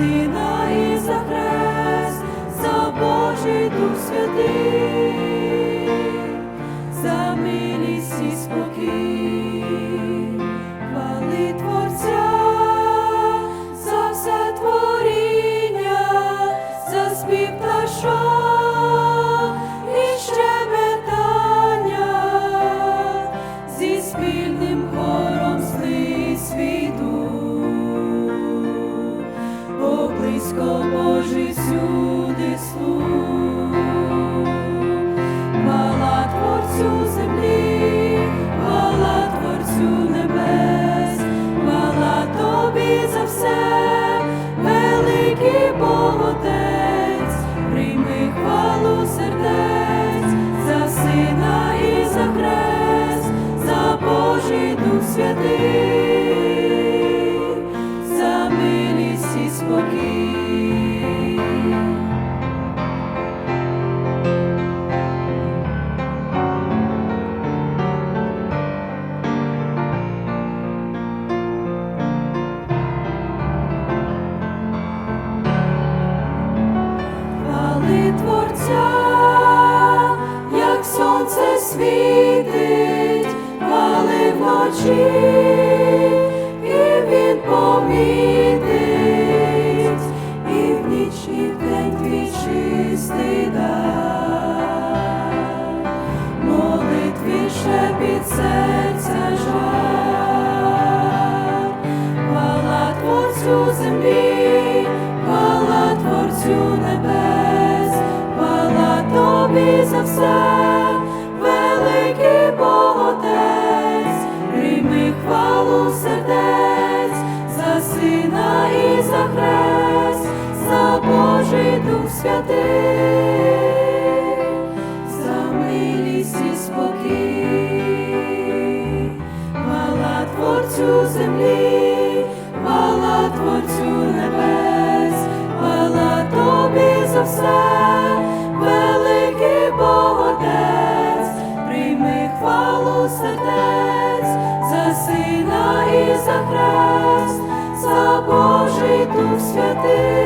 за все, великий Бог прийми хвалу сердець, за сина і за хрест, за Божий Дух святий, світить, хвали вночі, і він помітить, і в ніч, і в день твій чистий дар, молитві шепіт серця жар, хвала Творцю землі, хвала Творцю небес, хвала тобі за все, Божий Дух святий, за милість і спокій, хвала Творцю землі, хвала Творцю небес, хвала тобі за все, великий Бог Отець, прийми хвалу сердець, за сина і за хрест, за Божий Дух святий.